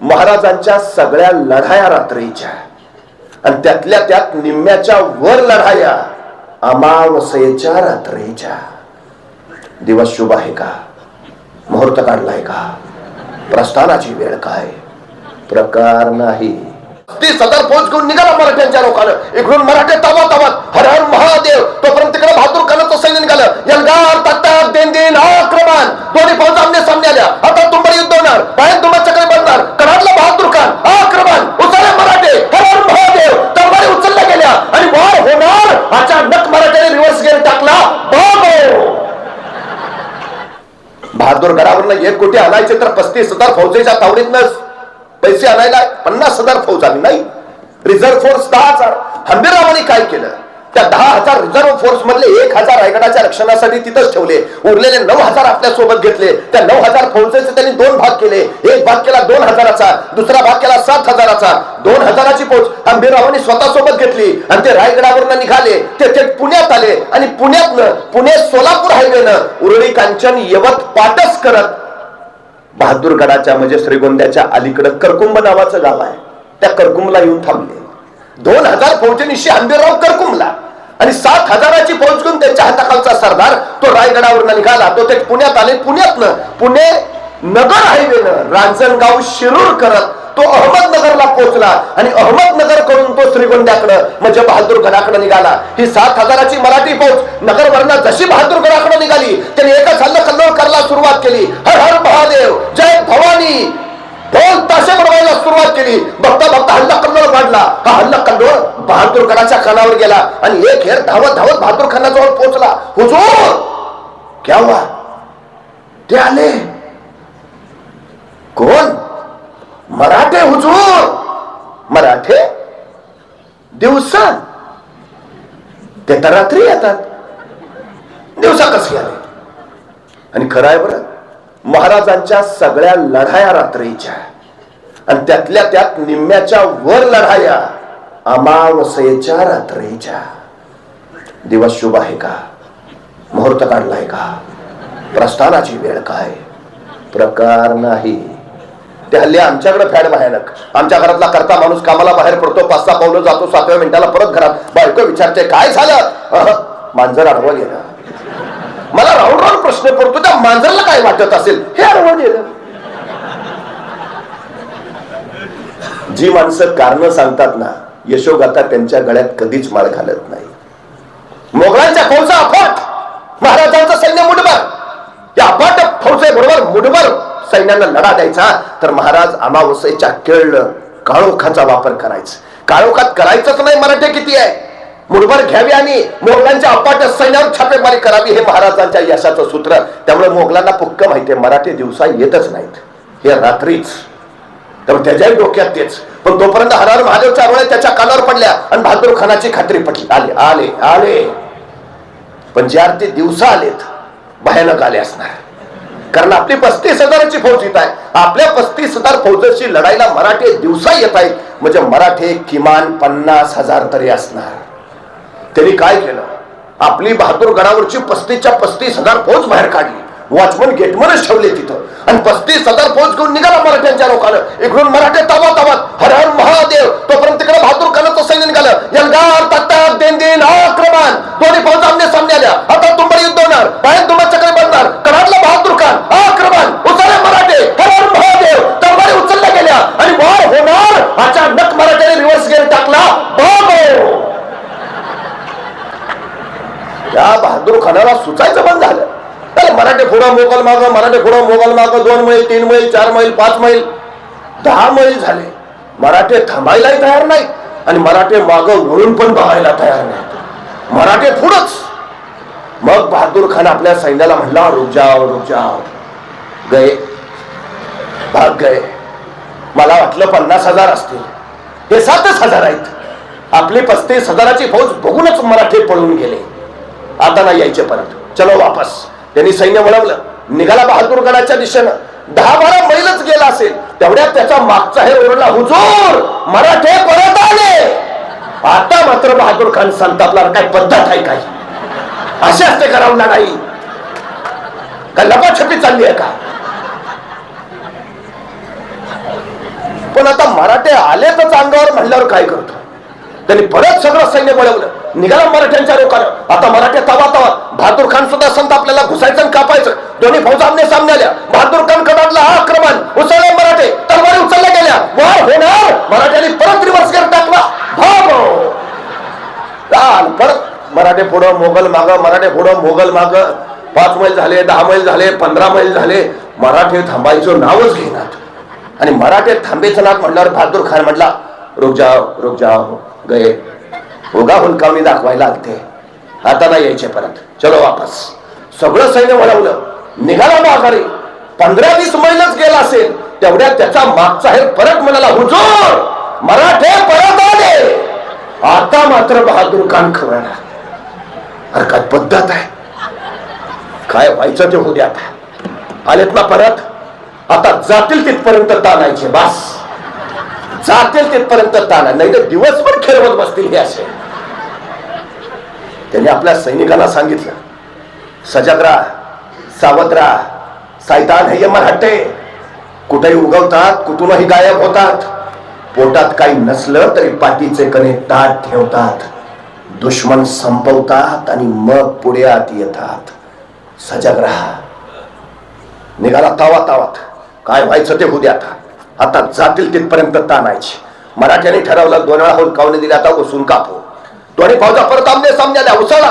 महाराजांच्या सगळ्या लढाया रात्रीच्या. आणि त्यातल्या त्यात निम्म्याच्या वर लढाया अमावस्येच्या रात्रीच्या. दिवस शुभ आहे का? मुहूर्त काढलाय का? प्रस्थानाची वेळ काय? प्रकार नाही. ती सदर फौज घेऊन निघाला मराठ्यांच्या लोकांना. इकडून मराठे तावा तावात हर हर महादेव तोपर्यंत तिकडे बहादूर खानाचं सैन्य निघालं. यलगार तत्ताक देन देन आक्रमण. दोन्ही फौज आमने सामने आल्या. आता तुंबर युद्ध होणार बाहेर तुम्हाला चक्र बनणार. कराडला बहादूर खान आक्रमण उचलले मराठे हरण महादेव तलवारी उचलल्या गेल्या आणि वार होणार अचानक मराठ्याने रिव्हर्स गेअर टाकला बहादूर घरावरनं एक कोटी आणायचे तर पस्तीस हजार फौजेच्या तावडीतनं पैसे आणायला पन्नास हजार फौज आली नाही. रिझर्व्ह फोर्स दहा हजार. हंबीररावांनी काय केलं? त्या दहा हजार रिझर्व्ह फोर्स मधले एक हजार रायगडाच्या रक्षणासाठी तिथंच ठेवले. उरलेले नऊ हजार आपल्यासोबत घेतले. त्या नऊ हजार फौजेचे त्यांनी दोन भाग केले. एक भाग केला दोन हजाराचा दुसरा भाग केला सात हजाराचा. दोन हजाराची फौज हंबीररावांनी स्वतः सोबत घेतली आणि ते रायगडावरनं निघाले. ते थेट पुण्यात आले आणि पुण्यातनं पुणे सोलापूर हायवेनं उरळी कांचन यवत पाटस करत बहादूरगडाच्या म्हणजे श्रीगोंद्याच्या अलीकडं करकुंभ नावाचं गाव आहे. त्या करकुंबला येऊन थांबले. दोन हजार फौजेनिशी आंबेराव करकुमला आणि सात हजाराची फौज घेऊन त्यांच्या हाताखालचा सरदार तो रायगडावर निघाला. तो ते पुण्यात आले. पुण्यातनं पुणे नगर हायवेनं रांजणगाव शिरूर करत तो अहमदनगरला पोहोचला आणि अहमदनगर करून तो श्रीगोंद्याकडं म्हणजे बहादूरगडाकडे निघाला. ही सात हजाराची मराठी फौज नगरवरनं जशी बहादूरगडाकडे निघाली त्यांनी एकच हल्ल कल्लोळ करायला सुरुवात केली. हर हर महादेव जय भवानी. ढोल ताशे बनवायला सुरुवात केली. बघता बघता हल्ला कल्लोळ वाढला. हा हल्ला कल्लोळ बहादूर खानाच्या खानावर गेला आणि एक हेर धावत धावत बहादूर खानाजवळ पोहोचला. हुजूर! क्या हुआ ते आले कोण? मराठे हुजूर. मराठे? दिवसा ते तर रात्री येतात. दिवसा कसे आले? आणि खरं आहे बरं. महाराजांच्या सगळ्या लढाया रात्रीच्या. आणि त्यातल्या त्यात निम्म्याच्या वर लढाया अमावस्येच्या रात्रीच्या. दिवस शुभ आहे का? मुहूर्त काढलाय का? प्रस्थानाची वेळ काय? प्रकार नाही. ते हल्ली आमच्याकडे फॅड भयानक. आमच्या घरातला करता माणूस कामाला बाहेर पडतो पाच सहा पावलं जातो सातव्या मिनिटाला परत घरात. बायको विचारते काय झालं? मांजर अडवं गेलं. मला राऊंड राऊंड प्रश्न पडतो त्या मांजरला काय वाटत असेल? हे अडवं गेलं जी माणसं कारण सांगतात ना यशोगाथा त्यांच्या गळ्यात कधीच माळ घालत नाही. मोगलांच्या फौजा अफाट! महाराजांचं सैन्य मुठभर! या अफाट फौजेबरोबर मुठभर सैन्याला लढा द्यायचा तर महाराज अमावस्येच्या केळ काळोखाचा वापर करायचा. काळोखात करायचंच नाही मराठे किती आहे? मुठभर घ्यावी आणि मोगलांच्या अपाट सैन्यावर छापेमारी करावी हे महाराजांच्या यशाचं सूत्र. त्यामुळे मोगलांना पुक्क माहितीये मराठी दिवसा येतच नाहीत. हे रात्रीच. त्यामुळे त्याच्याही डोक्यात तेच. पण तोपर्यंत हरार महादेवच्या चारोळे त्याच्या कानावर पडल्या आणि बहादूर खानाची खात्री पटली. आले आले आले. पण ज्या ते दिवसा आलेत भयानक आले असणार. कारण आपली पस्तीस हजाराची फौज येत आहे. आपल्या पस्तीस हजार फौजाशी लढाईला मराठे दिवसा येत आहेत. म्हणजे मराठे किमान पन्नास हजार तरी असणार. त्यांनी काय केलं? आपली बहादूर गडावरची पस्तीसच्या पस्तीस हजार फौज बाहेर काढली. वॉचमन गेटमनच ठेवले तिथं. आणि पस्तीस हजार फौज घेऊन निघाला मराठ्यांच्या लोकांना. इकडून मराठे तवा तावात हर हर महादेव तोपर्यंत तिकडे बहादूर खानाचं सैन्य निघालं यलगार तत्ताक देन दिन आक्रमण दोन्ही फौज आमने सामने आल्या आता तुंबड युद्ध होणार बाहेर तुंबड चक्र बनणार कराडला बहादूर खान आक्रमण उचलले मराठे हर हर महादेव तलवारी उचलल्या गेल्या आणि वार होणार अचानक मराठ्याने रिव्हर्स गेअर टाकला बाबो या सणाला सुचायचं बंद झालं. त्याला मराठे पुढं मोगल माग मराठे पुढं मोगल माग दोन मैल तीन मैल चार मैल पाच मैल दहा मैल झाले. मराठे थांबायलाही तयार नाही आणि मराठे माग वळून पण बघायला तयार नाही. मराठे पुढंच मग बहादूर खान आपल्या सैन्याला म्हणला रुक जाओ रुक जाओ. गए भाग गए मला वाटलं पन्नास हजार असतील. हे सातच हजार आहेत. आपली पस्तीस हजाराची फौज बघूनच मराठे पळून गेले. आता नाही यायचे परत. चलो वापस. त्यांनी सैन्य वळवलं. निघाला बहादूरगडाच्या दिशेनं. दहा बारा मैलच गेला असेल. तेवढ्यात त्याचा मागचा हे ओरडला हुजूर मराठे परत आले. आता मात्र बहादूर खान संतापला काय पद्धत आहे काही असे असते करावला नाही. का लपाछपी चालली आहे का? पण आता मराठे आले तर अंगावर म्हणल्यावर काय करतो? त्यांनी परत सगळं सैन्य वळवलं. निघाला मराठ्यांच्या लोकांना आता मराठ्या तवा तवा बहादूर खान सुद्धा संत आपल्याला घुसायचं आणि कापायचं. दोन्ही फौज आमने सामने आल्या. बहादूर खान कडाडला हा आक्रमण. उचलले मराठे. तलवारी उचलल्या गेल्या. वार होणार. मराठ्यांनी परत रिव्हर्स गेअर टाकला भागो. परत मराठे पुढं मोगल माग. मराठे पुढं मोगल माग. पाच मैल झाले दहा मैल झाले पंधरा मैल झाले. मराठे थांबायचं नावच घेणार आणि मराठे थांबेचं नाव म्हणल्यावर बहादूर खान म्हटला रुक जाओ रुक जाओ गए उगा हुलकावणी दाखवायला लागते आता नाही यायचे परत. चलो वापस. सगळं सैन्य वळवलं. निघाला माघारी पंधरा वीस मैलच गेला असेल. तेवढ्या त्याचा मागचा हे परत म्हणाला हुजूर मराठे परत आले. आता मात्र बहादूर खान खवळला. अरे काय पद्धत आहे. काय व्हायचं ते होऊ द्या आता. आलेत ना परत? आता जातील तिथपर्यंत ताणायचे बास. जातील तिथपर्यंत ताणा. नाही तर दिवसभर खेळवत बसतील हे असे. त्यांनी आपल्या सैनिकांना सांगितलं सजग राहा सावध राहा सायतान हे मराठे कुठेही उगवतात कुठूनही गायब होतात पोटात काही नसलं तरी पाठीचे कणे ताट ठेवतात दुश्मन संपवतात आणि मग पुढे आत येतात. सजग राहा निघाला तावा तावात. काय व्हायचं ते होऊ द्या आता. आता जातील तिथपर्यंत ताणायची. मराठ्यांनी ठरवलं दोन वेळा होऊन कावले दिले? आता वसून कापू. दोन्ही फौजा परत आमने सामने आल्या उसळला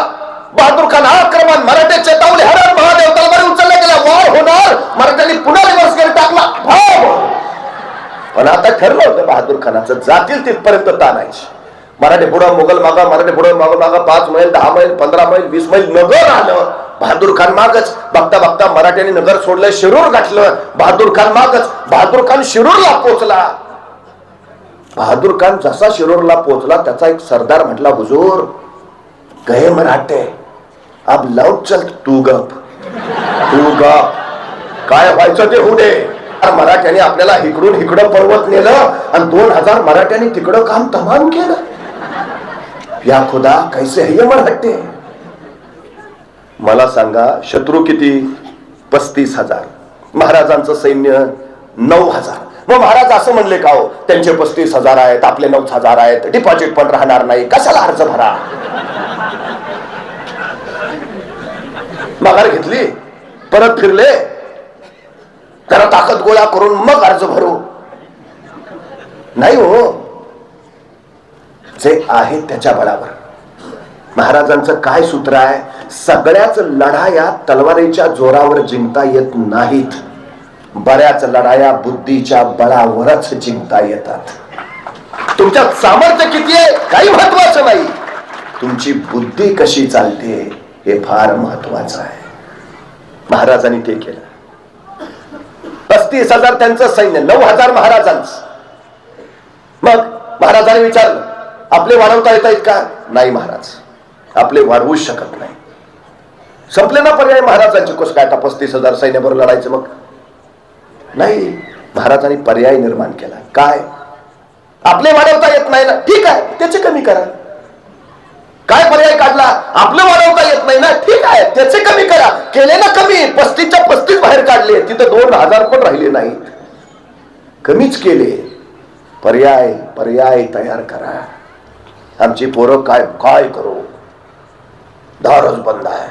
बहादूर खान आक्रमण मराठे चेतावले हरण महादेव तलवारी उचलल्या गेल्या वार होणार मराठ्यांनी पुन्हा रिव्हर्स गेअर टाकला भाव पण आता ठरलं होतं बहादूर खानाचं जातील तिथपर्यंत ताणायचे मराठी पुढं मुघल मागा मराठी पुढं माग मागा पाच मैल दहा मैल पंधरा मैल वीस मैल नगर आलं बहादूर खान मागच बघता बघता मराठ्यांनी नगर सोडलं शिरूर गाठलं बहादूर खान मागच बहादूर खान शिरूरला पोचला बहादूर खान जसा शिरोडला पोचला त्याचा एक सरदार म्हटला हुजूर गए मराठे अब लौट चल तू गप तू गप. काय व्हायचं ते होऊ दे. मराठ्याने आपल्याला इकडून इकडं पर्वत नेलं आणि दोन हजार मराठ्यांनी तिकडं काम तमाम केलं. या खुदा कैसे हे मराठे? मला सांगा शत्रू किती? पस्तीस हजार. महाराजांचं सैन्य नऊ हजार. मग महाराज असं म्हणले का हो? त्यांचे पस्तीस हजार आहेत आपले नऊ हजार आहेत डिपॉझिट पण राहणार नाही. कशाला अर्ज भरा? माघार घेतली? परत फिरले? त्याला ताकद गोळा करून मग अर्ज भरू. नाही हो. जे आहे त्याच्या बळावर. महाराजांचं काय सूत्र आहे? सगळ्याच लढाया तलवारीच्या जोरावर जिंकता येत नाहीत. बऱ्याच लढाया बुद्धीच्या बळावरच जिंकता येतात. तुमच्यात सामर्थ्य किती आहे? काही महत्वाचं नाही. तुमची बुद्धी कशी चालते हे फार महत्वाचं आहे. महाराजांनी ते केलं. पस्तीस हजार त्यांचं सैन्य नऊ हजार महाराजांचं. मग महाराजांनी विचारलं आपले वाढवता येत आहेत का? नाही महाराज आपले वाढवूच शकत नाही. संपले ना पर्याय? महाराजांचे कसं काय आता पस्तीस हजार सैन्याबरोबर लढायचं मग. नाही महाराजांनी पर्याय निर्माण केला. काय? आपले वाढवता येत नाही ना. ठीक आहे त्याचे कमी करा. काय पर्याय काढला? आपलं वाढवता येत नाही ना. ठीक आहे त्याचे कमी करा. केले ना कमी पस्तीसच्या पस्तीस बाहेर काढले. तिथं दोन हजार पण राहिले नाहीत. कमीच केले. पर्याय पर्याय तयार करा. आमची पोरं काय काय करू? दारच बंद आहे.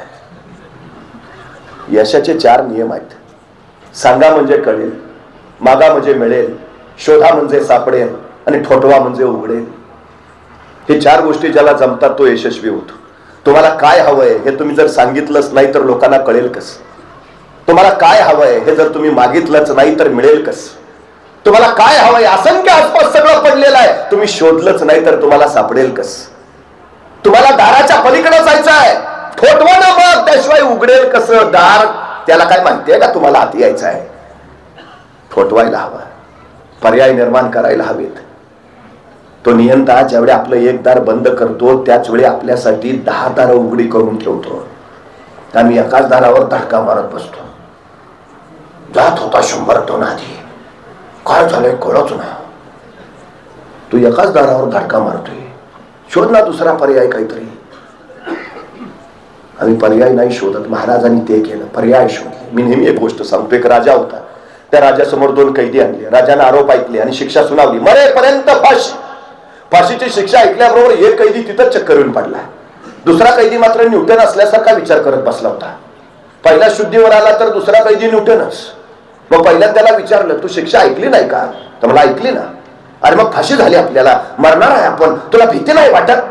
यशाचे चार नियम आहेत. सांगा म्हणजे कळेल मागा म्हणजे मिळेल शोधा म्हणजे सापडेल आणि ठोठवा म्हणजे उघडेल. हे चार गोष्टी ज्याला जमतात तो यशस्वी होतो. तुम्हाला काय हवंय हे तुम्ही जर सांगितलंच नाही तर लोकांना कळेल कस? तुम्हाला काय हवंय हे जर तुम्ही मागितलंच नाही तर मिळेल कस? तुम्हाला काय हवंय? असंख्य आसपास सगळं पडलेलं आहे. तुम्ही शोधलंच नाही तर तुम्हाला सापडेल कस? तुम्हाला दाराच्या पलीकडे जायचं आहे. ठोठवा ना मग त्याशिवाय उघडेल कसं? दार त्याला काय माहितीये का? तुम्हाला आत यायचं आहे. ठोठवायला हवा. पर्याय निर्माण करायला हवेत. तो नियंता ज्यावेळी आपलं एक दार बंद करतो त्याचवेळी आपल्यासाठी दहा दारं उघडी करून ठेवतो. आम्ही एकाच दारावर धडका मारत बसतो. जात होता शंभर टोन आधी. काय झालंय कळच ना तू एकाच दारावर धडका मारतोय. शोध ना दुसरा पर्याय काहीतरी. आम्ही पर्याय नाही शोधत. महाराजांनी ते केलं. पर्याय शोधले. मी नेहमी एक गोष्ट सांगतो. एक राजा होता. त्या राजासमोर दोन कैदी आणले. राजाने आरोप ऐकले आणि शिक्षा सुनावली. मरेपर्यंत फाशी. फाशीची शिक्षा ऐकल्याबरोबर एक कैदी तिथं चक्कर येऊन पडला. दुसरा कैदी मात्र न्यूटन असल्यासारखा विचार करत बसला होता. पहिला शुद्धीवर आला तर दुसरा कैदी न्यूटनच मग पहिल्या त्याला विचारलं तू शिक्षा ऐकली नाही का? तर मला ऐकली ना. अरे मग फाशी झाली आपल्याला. मरणार आहे आपण. तुला भीती नाही वाटत?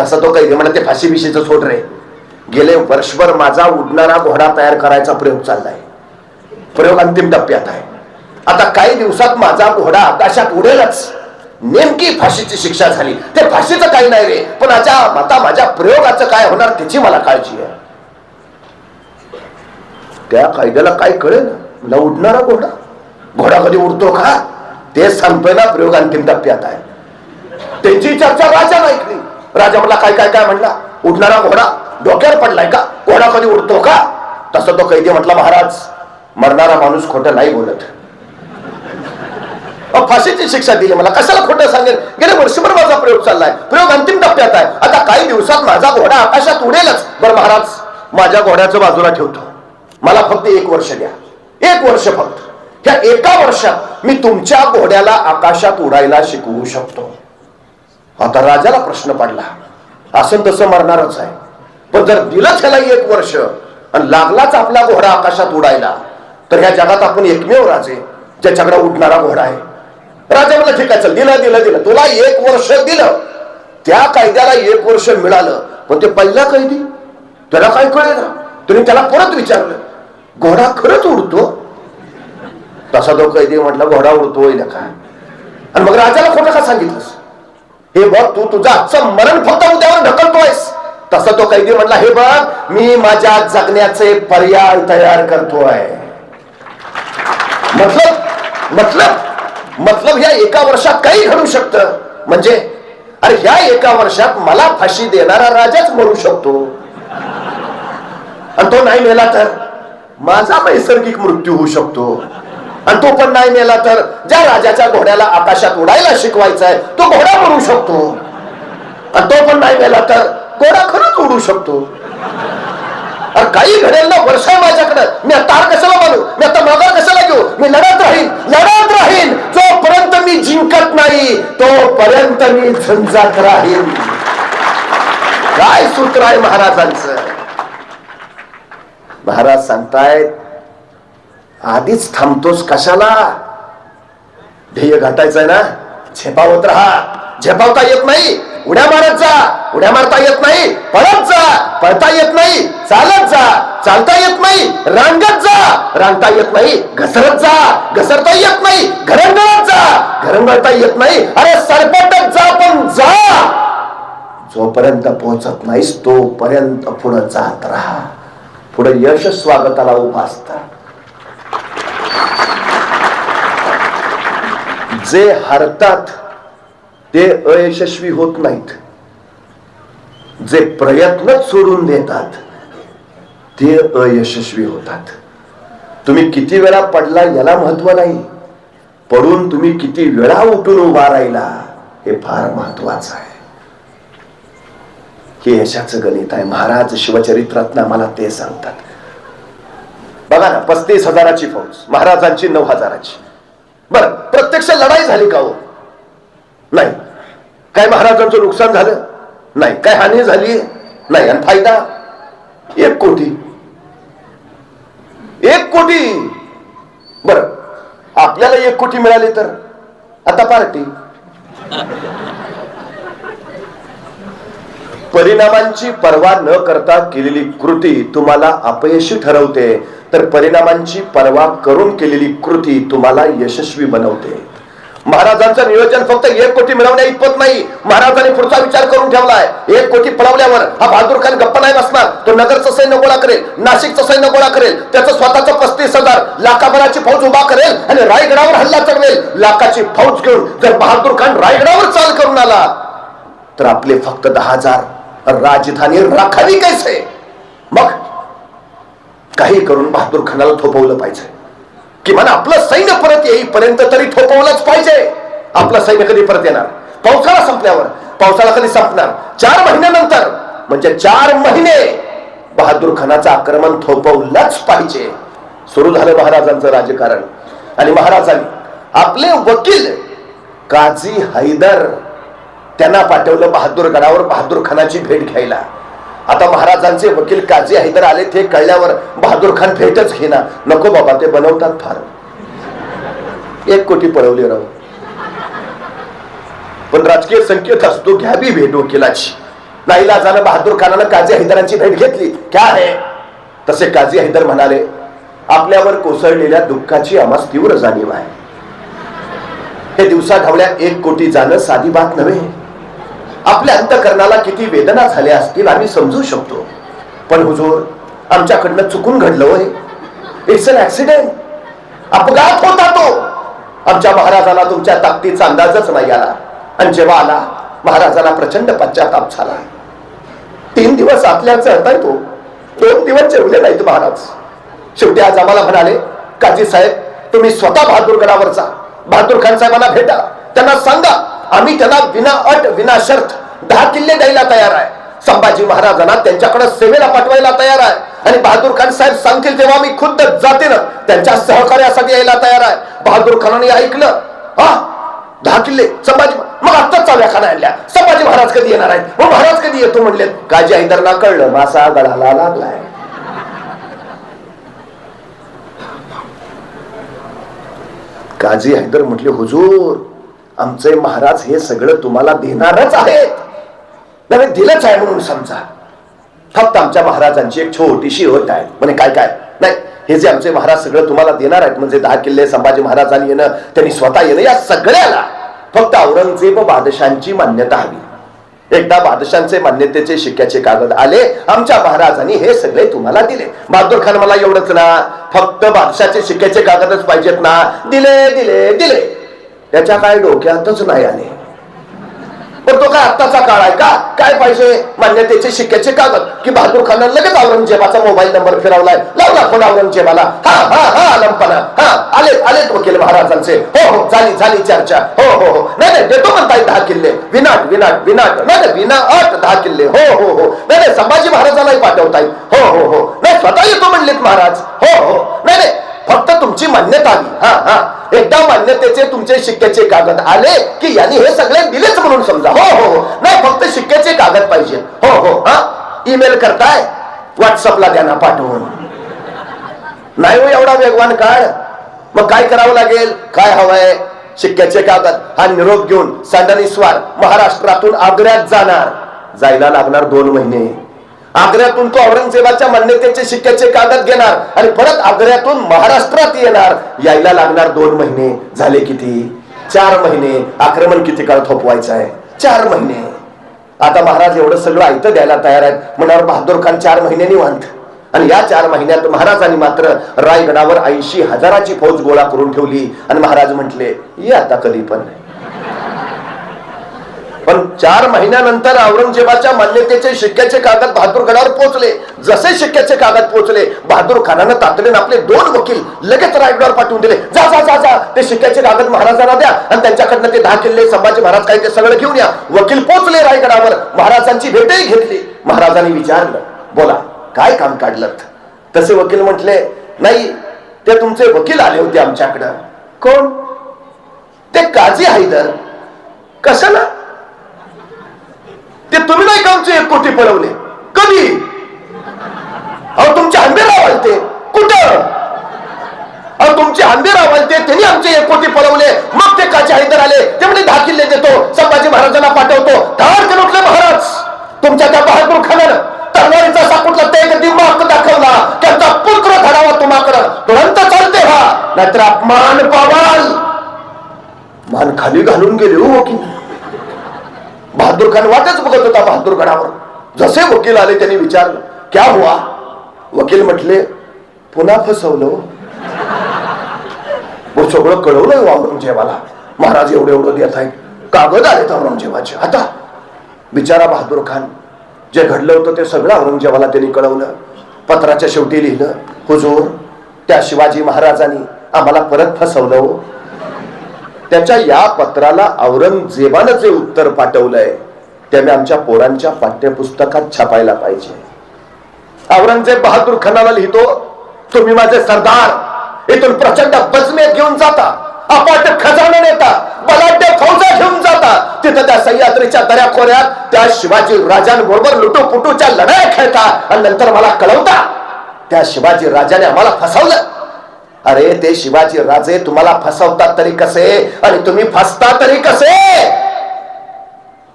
तसा तो कैदी म्हणा ते फाशी विषयीचं सोड रे. गेले वर्षभर माझा उडणारा घोडा तयार करायचा प्रयोग चाललाय. प्रयोग अंतिम टप्प्यात आहे. आता काही दिवसात माझा घोडा आकाशात उडेलच. नेमकी फाशीची शिक्षा झाली. ते फाशीचं काही नाही रे पण आता आता माझ्या प्रयोगाचं काय होणार त्याची मला काळजी आहे. त्या कायद्याला काय कळेल? मला उडणारा घोडा? घोडा कधी उडतो का? ते सांगतोय ना प्रयोग अंतिम टप्प्यात आहे. त्यांची चर्चा राजा ऐकली. राजा मला काय काय काय म्हणला? उडणारा घोडा डोक्यावर पडलाय का? कोणा कधी उडतो का? तसं तो कैदी म्हटला महाराज मरणारा माणूस खोटं नाही बोलत. फाशीची शिक्षा दिली मला. कशाला खोटं सांगेल? गेले वर्षभर माझा प्रयोग चाललाय. प्रयोग अंतिम टप्प्यात आहे. आता काही दिवसात माझा घोडा आकाशात उडेलच. बरं महाराज माझ्या घोड्याचं बाजूला ठेवतो. मला फक्त एक वर्ष द्या. एक वर्ष फक्त. ह्या एका वर्षात मी तुमच्या घोड्याला आकाशात उडायला शिकवू शकतो. आता राजाला प्रश्न पडला. असं तसं मरणारच आहे. पण जर दिलंच ह्याला एक वर्ष आणि लागलाच आपला घोडा आकाशात उडायला तर ह्या जगात आपण एकमेव राजे ज्याच्याकडे उडणारा घोडा आहे. राजा म्हणलं ठीक आहे चल दिलं दिलं दिलं. तुला एक वर्ष दिलं. त्या कायद्याला एक वर्ष मिळालं. पण ते पहिला कैदी? त्याला काय कळेल तुम्ही त्याला परत विचारलं घोडा खरंच उडतो? तसा तो कैदी म्हटला घोडा उडतोय ना काय? आणि मग राजाला खोटं का सांगितलंस? हे बघ तू तुझं आजचं मरण फक्त उद्यावर ढकलतोयस. तसं तो कैदी म्हटला हे बघ मी माझ्या जगण्याचे पर्याय तयार करतोय. मतलब मतलब मतलब ह्या एका वर्षात काही घडू शकतं. म्हणजे अरे ह्या एका वर्षात मला फाशी देणारा राजाच मरू शकतो. आणि तो नाही मेला तर माझा नैसर्गिक मृत्यू होऊ शकतो. आणि तो पण नाही मेला तर ज्या राजाच्या घोड्याला आकाशात उडायला शिकवायचा आहे तो घोडा मरू शकतो. आणि तो पण नाही मेला तर घोडा खरंच उडू शकतो? अरे काही घडेल ना वर्ष आहे माझ्याकडे. मी आता कशाला मानू? मी आता माघार कशाला घेऊ? मी लढत राहील लढत राहील. जोपर्यंत मी जिंकत नाही तोपर्यंत मी झंझात राहील. काय सूत्र आहे महाराजांचं? महाराज सांगतायत आधीच थांबतोस कशाला? ध्येय गाठायचंय ना? झेपावत राहा. झेपावता येत नाही. उड्या मारत जा. उड्या मारता येत नाही. पळत जा. पळता येत नाही. चालत जा. चालता येत नाही. रांगत जा. रांगता येत नाही. घसरत जा. घसरता येत नाही. घरंगळत जा. घरंगळता येत नाही. अरे सरपटत जा पण जा. जोपर्यंत पोहोचत नाहीस तोपर्यंत पुढे जात राहा. पुढे यश स्वागताला उभा असतात जे हरतात ते अयशस्वी होत नाहीत. जे प्रयत्न सोडून देतात ते अयशस्वी होतात. तुम्ही किती वेळा पडला याला महत्त्व नाही. पडून तुम्ही किती वेळा उठून उभा राहिला हे फार महत्वाचं आहे. हे यशाचं गणित आहे. महाराज शिवचरित्रात आम्हाला ते सांगतात. बघा ना पस्तीस हजाराची फौज महाराजांची नऊ हजाराची. बर प्रत्यक्ष लढाई झाली का हो? नाही. काय महाराजांचं नुकसान झालं? नाही. काय हानी झाली? नाही. आणि फायदा? एक कोटी. एक कोटी. बर. आपल्याला एक कोटी मिळाली तर? आता पार्टी. परिणामांची पर्वा न करता केलेली कृती तुम्हाला अपयशी ठरवते. तर परिणामांची पर्वा करून केलेली कृती तुम्हाला यशस्वी बनवते. महाराजांचं नियोजन फक्त एक कोटी मिळवण्या इतपत नाही. महाराजांनी पुढचा विचार करून ठेवलाय. एक कोटी पळवल्यावर हा बहादूर खान गप्पा नाही बसणार. तो नगरचं सैन्य गोळा करेल नाशिकचं सैन्य गोळा करेल त्याचं स्वतःचं पस्तीस हजार लाखाभराची फौज उभा करेल आणि रायगडावर हल्ला चढवेल. लाखाची फौज घेऊन जर बहादूर खान रायगडावर चाल करून आला तर आपले फक्त दहा हजार राजधानी राखावी कैसे? मग काही करून बहादूर खानाला थोपवलं पाहिजे. किमान आपलं सैन्य परत येईपर्यंत तरी थोपवलंच पाहिजे. आपलं सैन्य कधी परत येणार? पावसाळा संपल्यावर. पावसाळा कधी संपणार? चार महिन्यानंतर. म्हणजे चार महिने बहादूर खानाचं आक्रमण थोपवलंच पाहिजे. सुरू झालं महाराजांचं राजकारण. आणि महाराजांनी आपले वकील काझी हैदर त्यांना पाठवलं बहादूर गडावर बहादूर खानाची भेट घ्यायला. आता महाराजांचे वकील काजी हैदर आले ते कळल्यावर बहादूर खान भेटच घेना नको बाबा ते बनवतात फार. एक कोटी पळवली राहू पण राजकीय संकेत असतो घ्यावी भेट वकिलाची. नाहीला जाणं बहादूर खानानं काजी हैदरांची भेट घेतली. काय आहे तसे काझी हैदर म्हणाले आपल्यावर कोसळलेल्या दुःखाची आम्हाला तीव्र जाणीव आहे. हे दिवसा घावल्या एक कोटी जाणं साधी बात नव्हे. आपल्या अंतकरणाला किती वेदना झाल्या असतील आम्ही समजू शकतो. पण हुजूर आमच्याकडनं चुकून घडलं होय. इट्स अन ऍक्सिडेंट अपघात होता तो. आमच्या महाराजाला तुमच्या ताकदीचा अंदाजच नाही आला. आणि जेव्हा आला महाराजाला प्रचंड पश्चाताप झाला. तीन दिवस आतल्या चढताय तो. दोन दिवस जेवले नाहीत महाराज. शेवटी आज आम्हाला म्हणाले काजी साहेब तुम्ही स्वतः बहादूर गडावर जा. बहादूर खान साहेबांना भेटा. त्यांना सांगा आम्ही त्यांना विना अट विना शर्त दहा किल्ले द्यायला तयार आहे. संभाजी महाराजांना त्यांच्याकडे सेवेला पाठवायला तयार आहे. आणि बहादूर खान साहेब सांगतील तेव्हा मी खुद्द जातीनं त्यांच्या सहकार्यासाठी यायला तयार आहे. बहादूर खानाने ऐकलं हा दहा किल्ले संभाजी मग आत्ताच चाव्या खाना आणल्या. संभाजी महाराज कधी येणार आहेत? मग महाराज कधी येतो म्हणले काजी हैदरना कळलं मासा गळाला लागलाय. काजी हैदर म्हटले हुजूर आमचे महाराज हे सगळं तुम्हाला देणारच आहेत. नव्हे दिलंच आहे म्हणून समजा. फक्त आमच्या महाराजांची एक छोटीशी होत आहे. म्हणजे काय काय? नाही हे जे आमचे महाराज सगळं तुम्हाला देणार आहेत म्हणजे दहा किल्ले संभाजी महाराजांनी येणं त्यांनी स्वतः येणं या सगळ्याला फक्त औरंगजेब बादशांची मान्यता हवी. एकदा बादशांचे मान्यतेचे शिक्क्याचे कागद आले आमच्या महाराजांनी हे सगळे तुम्हाला दिले. बहादूर खान मला एवढंच ना फक्त बादशाचे शिक्क्याचे कागदच पाहिजेत ना. दिले दिले दिले. त्याच्या काय डोक्यातच नाही आले. पण तो काय आत्ताचा काळ आहे का? काय पाहिजे? मान्यतेचे शिक्क्याचे कागद. की बहादूर खान लगेच औरंगजेबाचा मोबाईल नंबर फिरवलाय. लावला फोन औरंगजेबाला. हा हा हा आलमपणा हा आले आलेत वकील महाराजांचे. हो हो झाली झाली चर्चा. हो हो हो. नाही नाही देतो म्हणताय दहा किल्ले. विनाट विनाट विनाट. नाही नाही विना अट दहा किल्ले. हो हो हो. नाही नाही संभाजी महाराजालाही पाठवताय हो हो हो. नाही स्वतः येतो म्हणलेत महाराज. हो हो. नाही नाही तुमची मान्यता आली. हा हा. एकदा मान्यतेचे तुमचे शिक्क्याचे कागद आले की यांनी हे सगळे दिलेच म्हणून समजा. हो, हो हो नाही फक्त शिक्क्याचे कागद पाहिजे. हो हो. हा? ईमेल करताय व्हॉट्सअपला द्या ना पाठवून. नाही हो एवढा वेगवान काळ. मग काय करावं लागेल? काय हवंय? शिक्क्याचे कागद. हा निरोप घेऊन सांडणी महाराष्ट्रातून आग्र्यात जाणार. जायला लागणार दोन महिने. आग्र्यातून तो औरंगजेबाच्या मान्यतेचे शिक्क्याचे कागद घेणार आणि परत आग्र्यातून महाराष्ट्रात येणार. यायला लागणार दोन महिने. झाले किती? चार महिने. आक्रमण किती काळ थोपवायचं आहे चार महिने. आता महाराज एवढं सगळं ऐकतं द्यायला तयार आहेत. म्हणावर बहादूर खान चार महिने निवांत. आणि या चार महिन्यात महाराजांनी मात्र रायगडावर ऐंशी हजाराची फौज गोळा करून ठेवली. आणि महाराज म्हटले ये आता कधी पण पण चार महिन्यानंतर औरंगजेबाच्या मान्यतेचे शिक्क्याचे कागद बहादूर गडावर पोहोचले. जसे शिक्क्याचे कागद पोहोचले बहादूर खानानं तातडीनं आपले दोन वकील लगेच रायगडावर पाठवून दिले. जा जा जा जा. ते शिक्क्याचे कागद महाराजांना द्या आणि त्यांच्याकडनं ते दहा किल्ले संभाजी महाराज काय ते सगळं घेऊन या. वकील पोहोचले रायगडावर. महाराजांची भेटही घेतली. महाराजांनी विचारलं बोला काय काम काढलं तसे वकील म्हटले नाही ते तुमचे वकील आले होते आमच्याकडं. कोण? ते काजी हैदर. कशाला? ते तुम्ही नाही का आमचे एक कोटी पळवले कधी? अहो तुमचे आंबेराव ते. कुठं? अहो तुमचे आंबेराव आलते त्यांनी आमचे एक कोटी पळवले मग ते काचे हैदर आले. ते म्हणजे दहा किल्ले देतो. संभाजी महाराजांना पाठवतो. धाड उठले महाराज. तुमच्या त्या बहादूर खानानं तलवारीचा साकुटला ते दिमाग दाखवला. त्यांचा पुत्र धडावा तुम्हाकडं. तुरंत चालते हा. नाहीतर अपमान पावाल. मान खाली घालून गेले हो की बहादूर खान वाटच बघत होता बहादूर गडावर जसे वकील आले त्यांनी विचारलं क्या हुआ? वकील म्हटले पुन्हा फसवलं हो. सगळं कळवलंय हो औरंगजेबाला. महाराज एवढं एवढं देत आहे कागद आलेत औरंगजेबाचे. आता. बिचारा बहादूर खान जे घडलं होतं ते सगळं औरंगजेबाला त्यांनी कळवलं. पत्राच्या शेवटी लिहिलं हुजूर त्या शिवाजी महाराजांनी आम्हाला परत फसवलं हो. त्याच्या या पत्राला औरंगजेबानं जे उत्तर पाठवलंय त्याने आमच्या पोरांच्या पाठ्यपुस्तकात छापायला पाहिजे. औरंगजेब बहादूर खानाला लिहितो तुम्ही माझे सरदार इथून प्रचंड बजमेत घेऊन जाता अपाट खजाना नेता बलाढ्य फौजा घेऊन जाता तिथं त्या सह्याद्रीच्या दऱ्याखोऱ्यात त्या शिवाजी राजांबरोबर लुटूपुटूच्या लढाया खेळता आणि नंतर मला कळवता त्या शिवाजी राजाने आम्हाला फसवलं. अरे ते शिवाजी राजे तुम्हाला फसवतात तरी कसे? आणि तुम्ही फसता तरी कसे?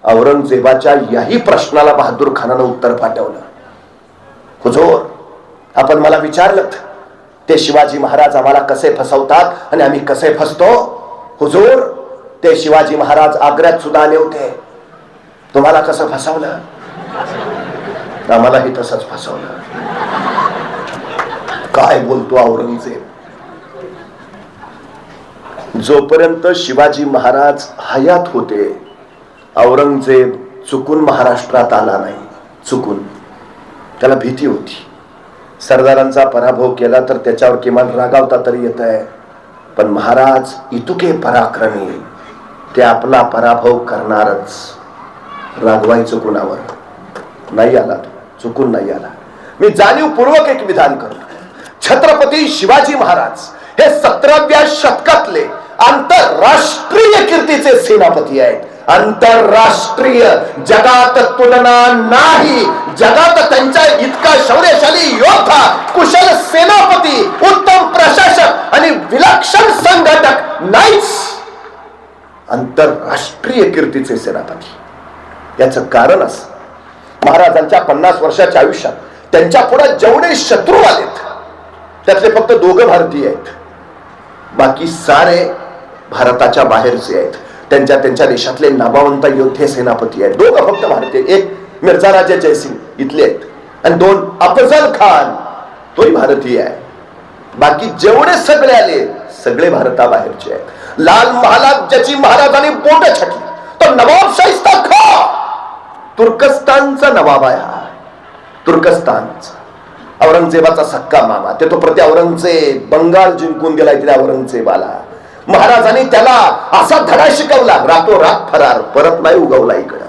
औरंगजेबाच्या याही प्रश्नाला बहादूर खानानं उत्तर पाठवलं. हुजूर आपण मला विचारलं ते शिवाजी महाराज आम्हाला कसे फसवतात आणि आम्ही कसे फसतो? हुजूर ते शिवाजी महाराज आग्र्यात सुद्धा आले होते. तुम्हाला कसं फसवलं? आम्हालाही तसंच फसवलं. काय बोलतो औरंगजेब? जोपर्यंत शिवाजी महाराज हयात होते औरंगजेब चुकून महाराष्ट्रात आला नाही. चुकून. त्याला भीती होती. सरदारांचा पराभव केला तर त्याच्यावर किमान रागावता तरी येत आहे. पण महाराज इतुके पराक्रमी. ते आपला पराभव करणारच. रागवायचं कुणावर नाही आला तो. चुकून नाही आला. मी जाणीवपूर्वक एक विधान करतो. छत्रपती शिवाजी महाराज हे सतराव्या शतकातले आंतरराष्ट्रीय कीर्तीचे सेनापती आहेत. आंतरराष्ट्रीय जगात तुलना नाही. जगात त्यांच्या इतका शौर्यशाली योद्धा कुशल सेनापती उत्तम प्रशासक आणि विलक्षण संघटक नाहीच. आंतरराष्ट्रीय कीर्तीचे सेनापती. याच कारण असं. महाराजांच्या पन्नास वर्षाच्या आयुष्यात त्यांच्या पुढे जेवढे शत्रू आलेत त्यातले फक्त दोघं भारतीय आहेत. बाकी सारे भारताच्या बाहेरचे आहेत. त्यांच्या त्यांच्या देशातले नामावंत योद्धे सेनापती आहेत. दोघं फक्त भारतीय एक मिर्झा राजा जयसिंग इथले आहेत. आणि दोन अफजल खान तोही भारतीय आहे. बाकी जेवढे सगळे आले सगळे भारताबाहेरचे आहेत. लाल महालात ज्याची महाराजांनी बोट छाटली तो नवाब शाहिस्ता खा! तुर्कस्तानचा नवाब आहे हा. तुर्कस्तानचा. औरंगजेबाचा सक्का मामा. ते तो प्रति औरंगजेब बंगाल जिंकून गेलाय तिथे औरंगजेबाला. महाराजांनी त्याला असा धडा शिकवला रातो रात फरार परत नाही उगवला इकडं.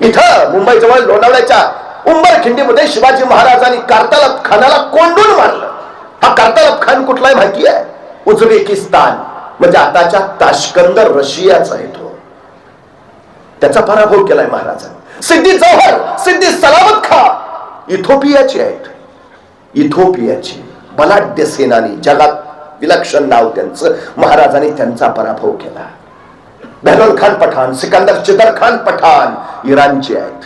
इथं मुंबई जवळ लोणावळ्याच्या उंबरखिंडीमध्ये शिवाजी महाराजांनी कार्तालब खानाला कोंडून मारलं. हा कार्तालब खान कुठलाय माहिती आहे? उझबेकिस्तान. म्हणजे आताच्या ताशकंद रशियाचा आहे तो. त्याचा पराभव केलाय महाराजांनी. सिद्धी जौहर सिद्धी सलामत खा इथोपियाची आहेत. इथोपियाची बलाढ्य सेनानी जगात विलक्षण नाव त्यांचं महाराजांनी त्यांचा पराभव केला. बेहलोल खान पठाण सिकंदर चिदर खान पठाण इराणचे आहेत.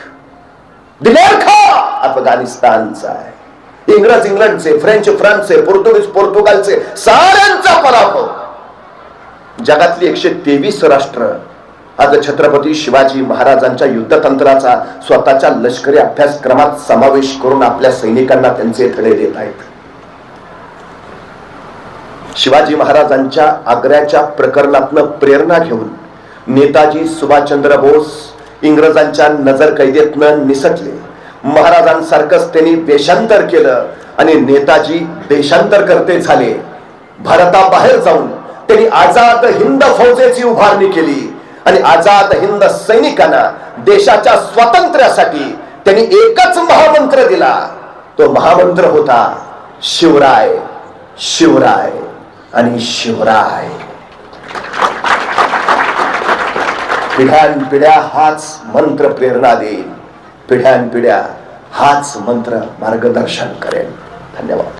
दिलेर खा अफगाणिस्तानचा आहे. इंग्रज इंग्लंडचे फ्रेंच फ्रान्सचे पोर्तुगीज पोर्तुगालचे साऱ्यांचा पराभव. जगातली एकशे तेवीस राष्ट्र आज छत्रपती शिवाजी महाराजांच्या युद्धतंत्राचा स्वतःच्या लष्करी अभ्यासक्रमात समावेश करून आपल्या सैनिकांना त्यांचे धडे देत आहेत. शिवाजी महाराजांच्या आग्र्याच्या प्रकरणातनं प्रेरणा घेऊन नेताजी सुभाषचंद्र बोस इंग्रजांच्या नजर कैदेतनं निसटले. महाराजांसारखंच त्यांनी देशांतर केलं आणि नेताजी देशांतर करते झाले. भारताबाहेर जाऊन त्यांनी आझाद हिंद फौजेची उभारणी केली. आणि आझाद हिंद सैनिकांना देशाच्या स्वातंत्र्यासाठी त्यांनी एकच महामंत्र दिला. तो महामंत्र होता शिवराय शिवराय आणि शिवराय. पिढ्यान पिढ्या हाच मंत्र प्रेरणा देईल पिढ्यान पिढ्या हाच मंत्र मार्गदर्शन करेल धन्यवाद.